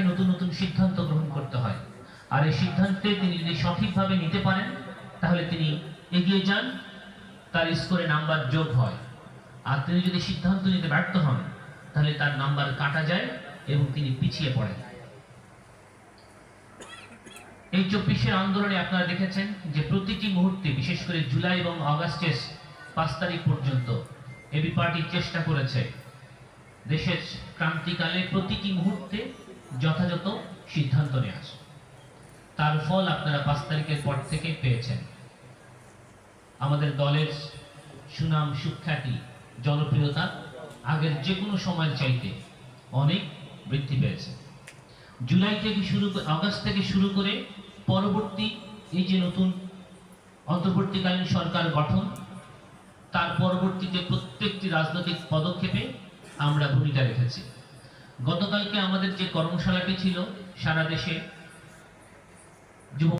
তাকে নতুন নতুন সিদ্ধান্ত গ্রহণ করতে হয়। আর এই সিদ্ধান্তে তিনি যদি সঠিকভাবে নিতে পারেন, তাহলে তিনি এগিয়ে যান, তার স্কোরে নাম্বার যোগ হয়। আর তিনি যদি সিদ্ধান্ত নিতে ব্যর্থ হন, তাহলে তার নাম্বার কাটা যায় এবং তিনি পিছিয়ে পড়েন। এই চব্বিশের আন্দোলনে আপনারা দেখেছেন যে প্রতিটি মুহূর্তে, বিশেষ করে জুলাই এবং আগস্টের পাঁচ তারিখ পর্যন্ত, এবি পার্টি চেষ্টা করেছে। দেশের ক্রান্তিকালে প্রতিটি মুহূর্তে যথাযথ সিদ্ধান্ত নেওয়া তার ফল আপনারা পাঁচ তারিখের পর থেকে পেয়েছেন। আমাদের দলের সুনাম সুখ্যাতি, জনপ্রিয়তা আগের যে কোনো সময়ের চাইতে অনেক বৃদ্ধি পেয়েছে। জুলাই থেকে শুরু করে আগস্ট থেকে শুরু করে পরবর্তী এই যে নতুন অন্তর্বর্তীকালীন সরকার গঠন, তার পরবর্তীতে প্রত্যেকটি রাজনৈতিক পদক্ষেপে আমরা ভূমিকা রেখেছি। গতকালকে আমাদের যে কর্মশালাটি ছিল সারা দেশে যুব